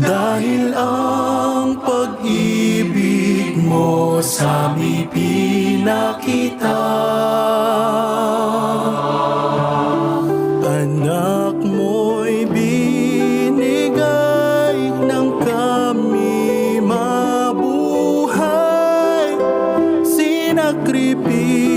Dahil ang pag-ibig mo sa'mi pinakita. Anak mo'y binigay ng kami mabuhay. Sinakripis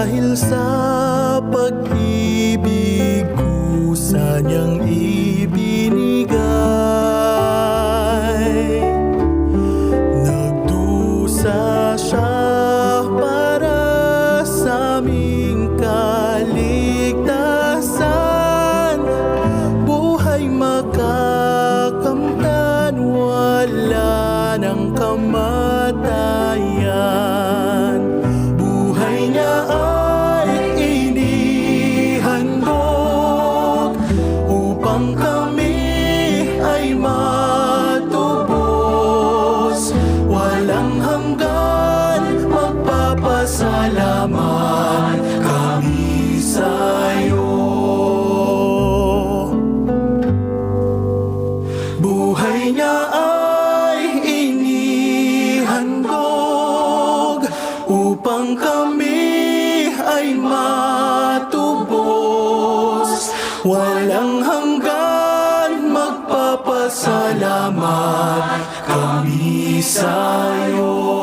Dahil sa pag-ibig kusa niyang ibinigay. Nagdusa siya para sa aming kaligtasan. Buhay makakamtan, wala ng kamatayan magpapasalamat kami sa'yo. Buhay niya ay inihandog Upang kami ay matubos. Walang hanggan magpapasalamat kami sa'yo